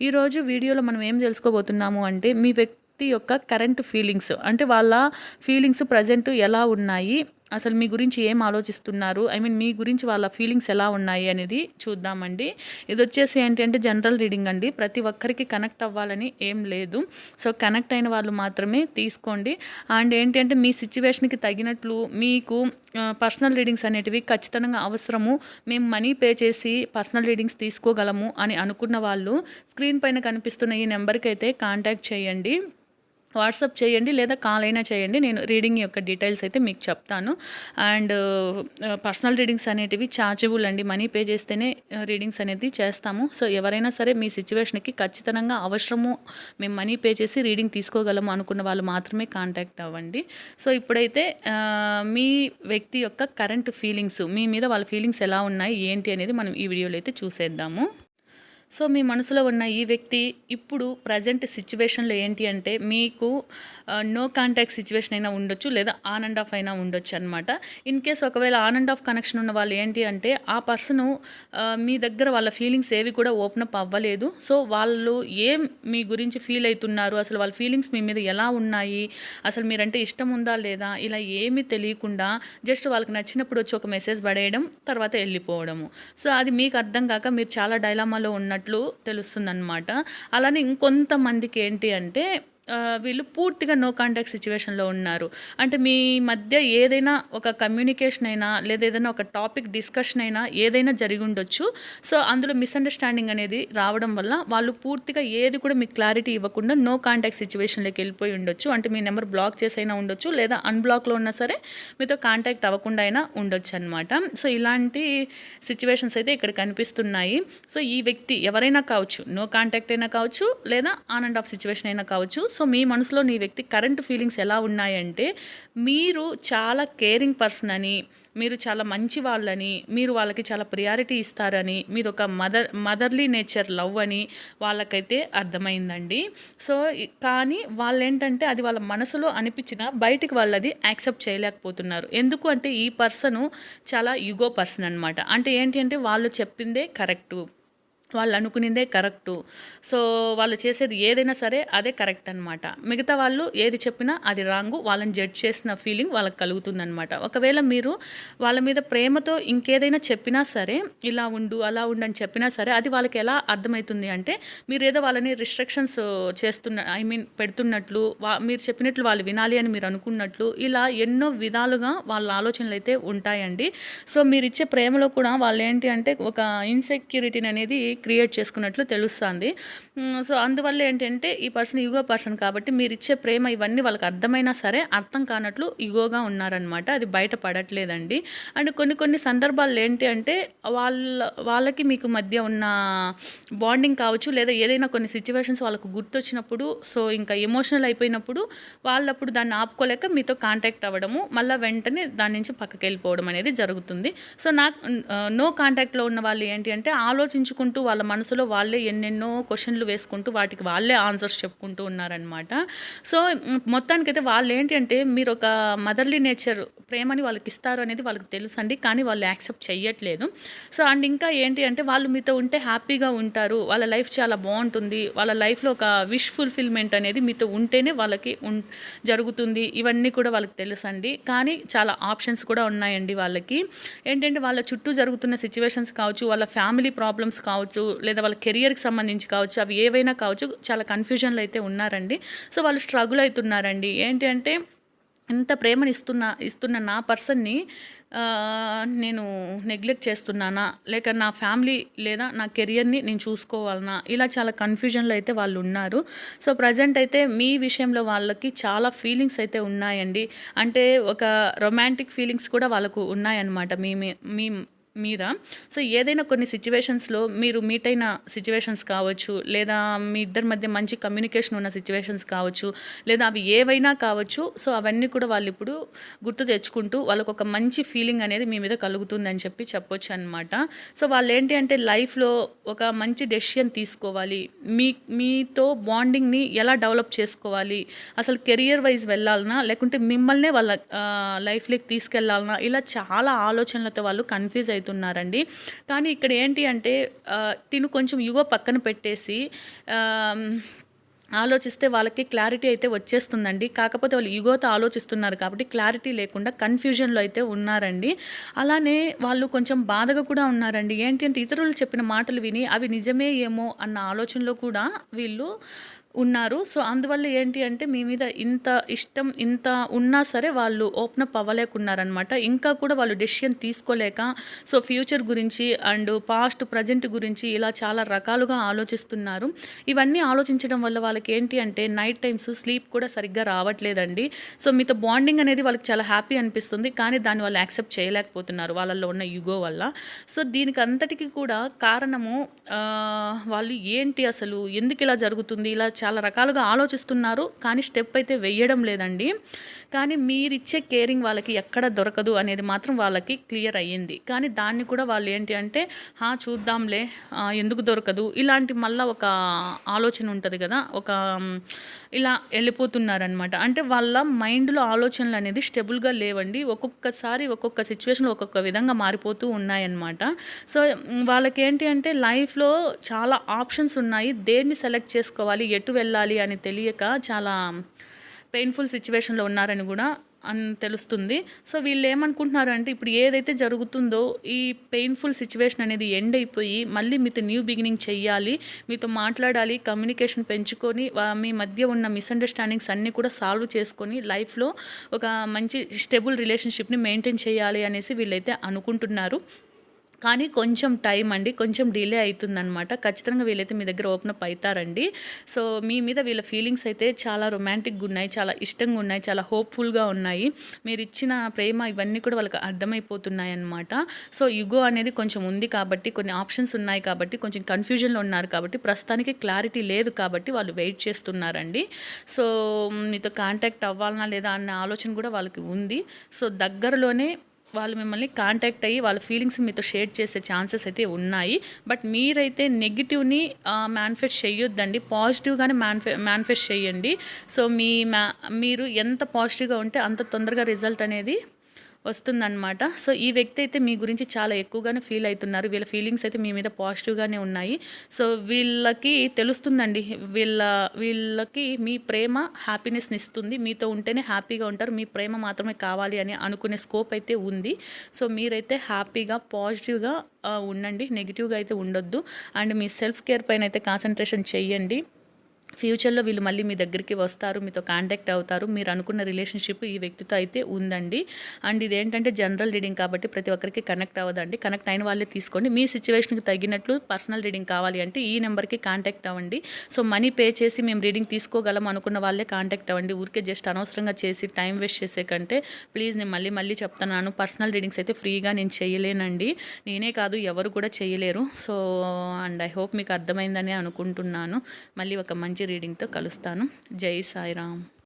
ఈరోజు వీడియోలో మనం ఏం తెలుసుకోబోతున్నాము అంటే మీ వ్యక్తి యొక్క కరెంట్ ఫీలింగ్స్ అంటే వాళ్ళ ఫీలింగ్స్ ప్రజెంట్ ఎలా ఉన్నాయి? అసలు మీ గురించి ఏం ఆలోచిస్తున్నారు? ఐ మీన్ మీ గురించి వాళ్ళ ఫీలింగ్స్ ఎలా ఉన్నాయి అనేది చూద్దామండి. ఇది వచ్చేసి ఏంటంటే జనరల్ రీడింగ్ అండి. ప్రతి ఒక్కరికి కనెక్ట్ అవ్వాలని ఏం లేదు. సో కనెక్ట్ అయిన వాళ్ళు మాత్రమే తీసుకోండి. అండ్ ఏంటంటే మీ సిచ్యువేషన్కి తగినట్లు మీకు పర్సనల్ రీడింగ్స్ అనేటివి ఖచ్చితంగా అవసరము. మేము మనీ పే చేసి పర్సనల్ రీడింగ్స్ తీసుకోగలము అని అనుకున్న వాళ్ళు స్క్రీన్ పైన కనిపిస్తున్న ఈ నెంబర్కి అయితే కాంటాక్ట్ చేయండి. వాట్సాప్ చేయండి లేదా కాల్ అయినా చేయండి. నేను రీడింగ్ యొక్క డీటెయిల్స్ అయితే మీకు చెప్తాను. అండ్ పర్సనల్ రీడింగ్స్ అనేటివి చార్జబుల్ అండి. మనీ పే చేస్తేనే రీడింగ్స్ అనేది చేస్తాము. సో ఎవరైనా సరే మీ సిచ్యువేషన్కి ఖచ్చితంగా అవసరము మేము మనీ పే చేసి రీడింగ్ తీసుకోగలము అనుకున్న వాళ్ళు మాత్రమే కాంటాక్ట్ అవ్వండి. సో ఇప్పుడైతే మీ వ్యక్తి యొక్క కరెంట్ ఫీలింగ్స్ మీ మీద వాళ్ళ ఫీలింగ్స్ ఎలా ఉన్నాయి ఏంటి అనేది మనం ఈ వీడియోలో అయితే చూసేద్దాము. సో మీ మనసులో ఉన్న ఈ వ్యక్తి ఇప్పుడు ప్రజెంట్ సిచ్యువేషన్లో ఏంటి అంటే మీకు నో కాంటాక్ట్ సిచ్యువేషన్ అయినా ఉండొచ్చు లేదా ఆన్ అండ్ ఆఫ్ అయినా ఉండొచ్చు అనమాట ఇన్ కేస్ ఒకవేళ ఆన్ అండ్ ఆఫ్ కనెక్షన్ ఉన్న వాళ్ళు ఏంటి అంటే ఆ పర్సను మీ దగ్గర వాళ్ళ ఫీలింగ్స్ ఏవి కూడా ఓపెన్ అప్ అవ్వలేదు. సో వాళ్ళు ఏం మీ గురించి ఫీల్ అవుతున్నారు అసలు వాళ్ళ ఫీలింగ్స్ మీ మీద ఎలా ఉన్నాయి అసలు మీరంటే ఇష్టం ఉందా లేదా ఇలా ఏమీ తెలియకుండా జస్ట్ వాళ్ళకి నచ్చినప్పుడు వచ్చి ఒక మెసేజ్ పడేయడం తర్వాత వెళ్ళిపోవడము. సో అది మీకు అర్థం కాక మీరు చాలా డైలామాలో ఉన్న ఉన్నట్లు తెలుస్తుందన్నమాట. అలానే ఇంకొంతమందికి ఏంటి అంటే వీళ్ళు పూర్తిగా నో కాంటాక్ట్ సిచ్యువేషన్లో ఉన్నారు. అంటే మీ మధ్య ఏదైనా ఒక కమ్యూనికేషన్ అయినా లేదా ఏదైనా ఒక టాపిక్ డిస్కషన్ అయినా ఏదైనా జరిగి ఉండొచ్చు. సో అందులో మిస్అండర్స్టాండింగ్ అనేది రావడం వల్ల వాళ్ళు పూర్తిగా ఏది కూడా మీకు క్లారిటీ ఇవ్వకుండా నో కాంటాక్ట్ సిచ్యువేషన్లోకి వెళ్ళిపోయి ఉండొచ్చు. అంటే మీ నెంబర్ బ్లాక్ చేసి అయినా ఉండొచ్చు లేదా అన్బ్లాక్లో ఉన్నా సరే మీతో కాంటాక్ట్ అవ్వకుండా అయినా ఉండొచ్చు అనమాట సో ఇలాంటి సిచ్యువేషన్స్ అయితే ఇక్కడ కనిపిస్తున్నాయి. సో ఈ వ్యక్తి ఎవరైనా కావచ్చు నో కాంటాక్ట్ అయినా కావచ్చు లేదా ఆన్ అండ్ ఆఫ్ సిచ్యువేషన్ అయినా కావచ్చు సో మీ మనసులో నీ వ్యక్తి కరెంట్ ఫీలింగ్స్ ఎలా ఉన్నాయంటే మీరు చాలా కేరింగ్ పర్సన్ అని మీరు చాలా మంచి వాళ్ళని మీరు వాళ్ళకి చాలా ప్రియారిటీ ఇస్తారని మీరు ఒక మదర్ మదర్లీ నేచర్ లవ్ అని వాళ్ళకైతే అర్థమైందండి. సో కానీ వాళ్ళు ఏంటంటే అది వాళ్ళ మనసులో అనిపించిన బయటికి వాళ్ళది యాక్సెప్ట్ చేయలేకపోతున్నారు. ఎందుకు అంటే ఈ పర్సను చాలా యుగో పర్సన్ అనమాట అంటే ఏంటి అంటే వాళ్ళు చెప్పిందే కరెక్టు వాళ్ళు అనుకునిందే కరెక్టు. సో వాళ్ళు చేసేది ఏదైనా సరే అదే కరెక్ట్ అనమాట మిగతా వాళ్ళు ఏది చెప్పినా అది రాంగు వాళ్ళని జడ్జ్ చేసిన ఫీలింగ్ వాళ్ళకి కలుగుతుందనమాట ఒకవేళ మీరు వాళ్ళ మీద ప్రేమతో ఇంకేదైనా చెప్పినా సరే ఇలా ఉండు అలా ఉండు అని చెప్పినా సరే అది వాళ్ళకి ఎలా అర్థమవుతుంది అంటే మీరు ఏదో వాళ్ళని రిస్ట్రిక్షన్స్ చేస్తున్న ఐ మీన్ పెడుతున్నట్లు వా మీరు చెప్పినట్లు వాళ్ళు వినాలి అని మీరు అనుకున్నట్లు ఇలా ఎన్నో విధాలుగా వాళ్ళ ఆలోచనలు అయితే ఉంటాయండి. సో మీరు ఇచ్చే ప్రేమలో కూడా వాళ్ళు ఏంటి అంటే ఒక ఇన్సెక్యూరిటీని అనేది క్రియేట్ చేసుకున్నట్లు తెలుస్తుంది. సో అందువల్ల ఏంటంటే ఈ పర్సన్ ఈగో పర్సన్ కాబట్టి మీరు ఇచ్చే ప్రేమ ఇవన్నీ వాళ్ళకి అర్థమైనా సరే అర్థం కానట్లు ఈగోగా ఉన్నారనమాట అది బయట పడట్లేదండి. అండ్ కొన్ని కొన్ని సందర్భాల్లో ఏంటి అంటే వాళ్ళ వాళ్ళకి మీకు మధ్య ఉన్న బాండింగ్ కావచ్చు లేదా ఏదైనా కొన్ని సిచ్యువేషన్స్ వాళ్ళకు గుర్తొచ్చినప్పుడు సో ఇంకా ఎమోషనల్ అయిపోయినప్పుడు వాళ్ళప్పుడు దాన్ని ఆపుకోలేక మీతో కాంటాక్ట్ అవ్వడము మళ్ళీ వెంటనే దాని నుంచి పక్కకి వెళ్ళిపోవడం అనేది జరుగుతుంది. సో నాకు నో కాంటాక్ట్లో ఉన్న వాళ్ళు ఏంటి అంటే ఆలోచించుకుంటూ వాళ్ళ మనసులో వాళ్ళే ఎన్నెన్నో క్వశ్చన్లు వేసుకుంటూ వాటికి వాళ్ళే ఆన్సర్స్ చెప్పుకుంటూ ఉన్నారనమాట సో మొత్తానికైతే వాళ్ళు ఏంటి అంటే మీరు ఒక మదర్లీ నేచర్ ప్రేమని వాళ్ళకి ఇస్తారు అనేది వాళ్ళకి తెలుసండి కానీ వాళ్ళు యాక్సెప్ట్ చేయట్లేదు సో అండ్ ఇంకా ఏంటి అంటే వాళ్ళు మీతో ఉంటే హ్యాపీగా ఉంటారు వాళ్ళ లైఫ్ చాలా బాగుంటుంది వాళ్ళ లైఫ్లో ఒక విష్ ఫుల్ఫిల్మెంట్ అనేది మీతో ఉంటేనే వాళ్ళకి ఉన్ జరుగుతుంది ఇవన్నీ కూడా వాళ్ళకి తెలుసండి. కానీ చాలా ఆప్షన్స్ కూడా ఉన్నాయండి వాళ్ళకి. ఏంటంటే వాళ్ళ చుట్టూ జరుగుతున్న సిచ్యువేషన్స్ కావచ్చు వాళ్ళ ఫ్యామిలీ ప్రాబ్లమ్స్ కావచ్చు కావచ్చు లేదా వాళ్ళ కెరియర్కి సంబంధించి కావచ్చు అవి ఏవైనా కావచ్చు చాలా కన్ఫ్యూజన్లో అయితే ఉన్నారండి. సో వాళ్ళు స్ట్రగుల్ అవుతున్నారండి. ఏంటి అంటే ఇంత ప్రేమని ఇస్తున్న ఇస్తున్న నా పర్సన్ని నేను నెగ్లెక్ట్ చేస్తున్నానా? లేక నా ఫ్యామిలీ లేదా నా కెరియర్ని నేను చూసుకోవాలనా? ఇలా చాలా కన్ఫ్యూజన్లో అయితే వాళ్ళు ఉన్నారు. సో ప్రజెంట్ అయితే మీ విషయంలో వాళ్ళకి చాలా ఫీలింగ్స్ అయితే ఉన్నాయండి. అంటే ఒక రొమాంటిక్ ఫీలింగ్స్ కూడా వాళ్ళకు ఉన్నాయన్నమాట. మీ మీ మీద. సో ఏదైనా కొన్ని సిచ్యువేషన్స్లో మీరు మీట్ అయిన సిచ్యువేషన్స్ కావచ్చు లేదా మీ ఇద్దరి మధ్య మంచి కమ్యూనికేషన్ ఉన్న సిచ్యువేషన్స్ కావచ్చు లేదా అవి ఏవైనా కావచ్చు సో అవన్నీ కూడా వాళ్ళు ఇప్పుడు గుర్తు తెచ్చుకుంటూ వాళ్ళకు ఒక మంచి ఫీలింగ్ అనేది మీ మీద కలుగుతుందని చెప్పి చెప్పొచ్చు అనమాట సో వాళ్ళు ఏంటి అంటే లైఫ్లో ఒక మంచి డెసిషన్ తీసుకోవాలి. మీ మీతో బాండింగ్ని ఎలా డెవలప్ చేసుకోవాలి అసలు కెరియర్ వైజ్ వెళ్ళాలన్నా లేకుంటే మిమ్మల్నే వాళ్ళ లైఫ్లోకి తీసుకెళ్ళాలన్నా ఇలా చాలా ఆలోచనలతో వాళ్ళు కన్ఫ్యూజ్ అవుతున్నారండి కానీ ఇక్కడ ఏంటి అంటే తిను కొంచెం యువ పక్కన పెట్టేసి ఆలోచిస్తే వాళ్ళకి క్లారిటీ అయితే వచ్చేస్తుందండి. కాకపోతే వాళ్ళు ఈగోతో ఆలోచిస్తున్నారు కాబట్టి క్లారిటీ లేకుండా కన్ఫ్యూజన్లో అయితే ఉన్నారండి. అలానే వాళ్ళు కొంచెం బాధగా కూడా ఉన్నారండి. ఏంటి అంటే ఇతరులు చెప్పిన మాటలు విని అవి నిజమే ఏమో అన్న ఆలోచనలో కూడా వీళ్ళు ఉన్నారు. సో అందువల్ల ఏంటి అంటే మీ మీద ఇంత ఇష్టం ఇంత ఉన్నా సరే వాళ్ళు ఓపెన్ అప్ అవ్వలేకున్నారనమాట ఇంకా కూడా వాళ్ళు డెసిషన్ తీసుకోలేక సో ఫ్యూచర్ గురించి అండ్ పాస్ట్ ప్రజెంట్ గురించి ఇలా చాలా రకాలుగా ఆలోచిస్తున్నారు. ఇవన్నీ ఆలోచించడం వల్ల వాళ్ళకి ఏంటి అంటే నైట్ టైమ్స్ స్లీప్ కూడా సరిగ్గా రావట్లేదండి. సో మీతో బాండింగ్ అనేది వాళ్ళకి చాలా హ్యాపీ అనిపిస్తుంది. కానీ దాన్ని వాళ్ళు యాక్సెప్ట్ చేయలేకపోతున్నారు వాళ్ళల్లో ఉన్న యుగో వల్ల. సో దీనికి అంతటికి కూడా కారణము వాళ్ళు ఏంటి అసలు? ఎందుకు ఇలా జరుగుతుంది? ఇలా చాలా రకాలుగా ఆలోచిస్తున్నారు కానీ స్టెప్ అయితే వెయ్యడం లేదండి. కానీ మీరిచ్చే కేరింగ్ వాళ్ళకి ఎక్కడ దొరకదు అనేది మాత్రం వాళ్ళకి క్లియర్ అయ్యింది. కానీ దాన్ని కూడా వాళ్ళు ఏంటి అంటే "హా, చూద్దాంలే ఎందుకు దొరకదు? ఇలాంటి మళ్ళీ ఒక ఆలోచన ఉంటుంది కదా ఒక ఇలా వెళ్ళిపోతున్నారనమాట అంటే వాళ్ళ మైండ్లో ఆలోచనలు అనేది స్టెబుల్గా లేవండి. ఒక్కొక్కసారి ఒక్కొక్క సిచ్యువేషన్లో ఒక్కొక్క విధంగా మారిపోతూ ఉన్నాయన్నమాట. సో వాళ్ళకేంటి అంటే లైఫ్లో చాలా ఆప్షన్స్ ఉన్నాయి. దేన్ని సెలెక్ట్ చేసుకోవాలి? ఎటు వెళ్ళాలి అని తెలియక చాలా పెయిన్ఫుల్ సిచ్యువేషన్లో ఉన్నారని కూడా అని తెలుస్తుంది. సో వీళ్ళు ఏమనుకుంటున్నారు అంటే ఇప్పుడు ఏదైతే జరుగుతుందో ఈ పెయిన్ఫుల్ సిచ్యువేషన్ అనేది ఎండ్ అయిపోయి మళ్ళీ మీతో న్యూ బిగినింగ్ చెయ్యాలి మీతో మాట్లాడాలి కమ్యూనికేషన్ పెంచుకొని మీ మధ్య ఉన్న మిస్అండర్స్టాండింగ్స్ అన్నీ కూడా సాల్వ్ చేసుకొని లైఫ్లో ఒక మంచి స్టెబుల్ రిలేషన్షిప్ని మెయింటైన్ చేయాలి అనేసి వీళ్ళైతే అనుకుంటున్నారు. కానీ కొంచెం టైం అండి కొంచెం డిలే అవుతుందనమాట ఖచ్చితంగా వీళ్ళైతే మీ దగ్గర ఓపెన్ అప్ అవుతారండి సో మీ మీద వీళ్ళ ఫీలింగ్స్ అయితే చాలా రొమాంటిక్గా ఉన్నాయి చాలా ఇష్టంగా ఉన్నాయి చాలా హోప్ఫుల్గా ఉన్నాయి. మీరు ఇచ్చిన ప్రేమ ఇవన్నీ కూడా వాళ్ళకి అర్థమైపోతున్నాయి అనమాట సో యుగో అనేది కొంచెం ఉంది కాబట్టి కొన్ని ఆప్షన్స్ ఉన్నాయి కాబట్టి కొంచెం కన్ఫ్యూజన్లో ఉన్నారు కాబట్టి ప్రస్తుతానికి క్లారిటీ లేదు కాబట్టి వాళ్ళు వెయిట్ చేస్తున్నారండి. సో మీతో కాంటాక్ట్ అవ్వాలనా లేదా అన్న ఆలోచన కూడా వాళ్ళకి ఉంది. సో దగ్గరలోనే వాళ్ళు మిమ్మల్ని కాంటాక్ట్ అయ్యి వాళ్ళ ఫీలింగ్స్ మీతో షేర్ చేసే ఛాన్సెస్ అయితే ఉన్నాయి. బట్ మీరైతే నెగిటివ్ని మేనిఫెస్ట్ చేయొద్దండి. పాజిటివ్గానే మేనిఫె మేనిఫెస్ట్ చేయండి. సో మీ మ్యా మీరు ఎంత పాజిటివ్గా ఉంటే అంత తొందరగా రిజల్ట్ అనేది వస్తుందన్నమాట. సో ఈ వ్యక్తి అయితే మీ గురించి చాలా ఎక్కువగానే ఫీల్ అవుతున్నారు. వీళ్ళ ఫీలింగ్స్ అయితే మీ మీద పాజిటివ్గానే ఉన్నాయి. సో వీళ్ళకి తెలుస్తుందండి. వీళ్ళ వీళ్ళకి మీ ప్రేమ హ్యాపీనెస్ని ఇస్తుంది. మీతో ఉంటేనే హ్యాపీగా ఉంటారు. మీ ప్రేమ మాత్రమే కావాలి అని అనుకునే స్కోప్ అయితే ఉంది. సో మీరైతే హ్యాపీగా పాజిటివ్గా ఉండండి. నెగిటివ్గా అయితే ఉండొద్దు. అండ్ మీ సెల్ఫ్ కేర్ పైన అయితే కాన్సన్ట్రేషన్ చేయండి. ఫ్యూచర్లో వీళ్ళు మళ్ళీ మీ దగ్గరికి వస్తారు మీతో కాంటాక్ట్ అవుతారు మీరు అనుకున్న రిలేషన్షిప్ ఈ వ్యక్తితో అయితే ఉందండి. అండ్ ఇదేంటంటే జనరల్ రీడింగ్ కాబట్టి ప్రతి ఒక్కరికి కనెక్ట్ అవ్వదండి. కనెక్ట్ అయిన వాళ్ళే తీసుకోండి. మీ సిచ్యువేషన్కి తగినట్లు పర్సనల్ రీడింగ్ కావాలి అంటే ఈ నెంబర్కి కాంటాక్ట్ అవ్వండి. సో మనీ పే చేసి మేము రీడింగ్ తీసుకోగలం అనుకున్న వాళ్ళే కాంటాక్ట్ అవ్వండి. ఊరికే జస్ట్ అనవసరంగా చేసి టైం వేస్ట్ చేసే కంటే ప్లీజ్ నేను మళ్ళీ మళ్ళీ చెప్తున్నాను. పర్సనల్ రీడింగ్స్ అయితే ఫ్రీగా నేను చేయలేనండి. నేనే కాదు ఎవరు కూడా చేయలేరు. సో అండ్ ఐ హోప్ మీకు అర్థమైందని అనుకుంటున్నాను. మళ్ళీ ఒక మంచి రీడింగ్తో కలుస్తాను. జై సాయిరామ్.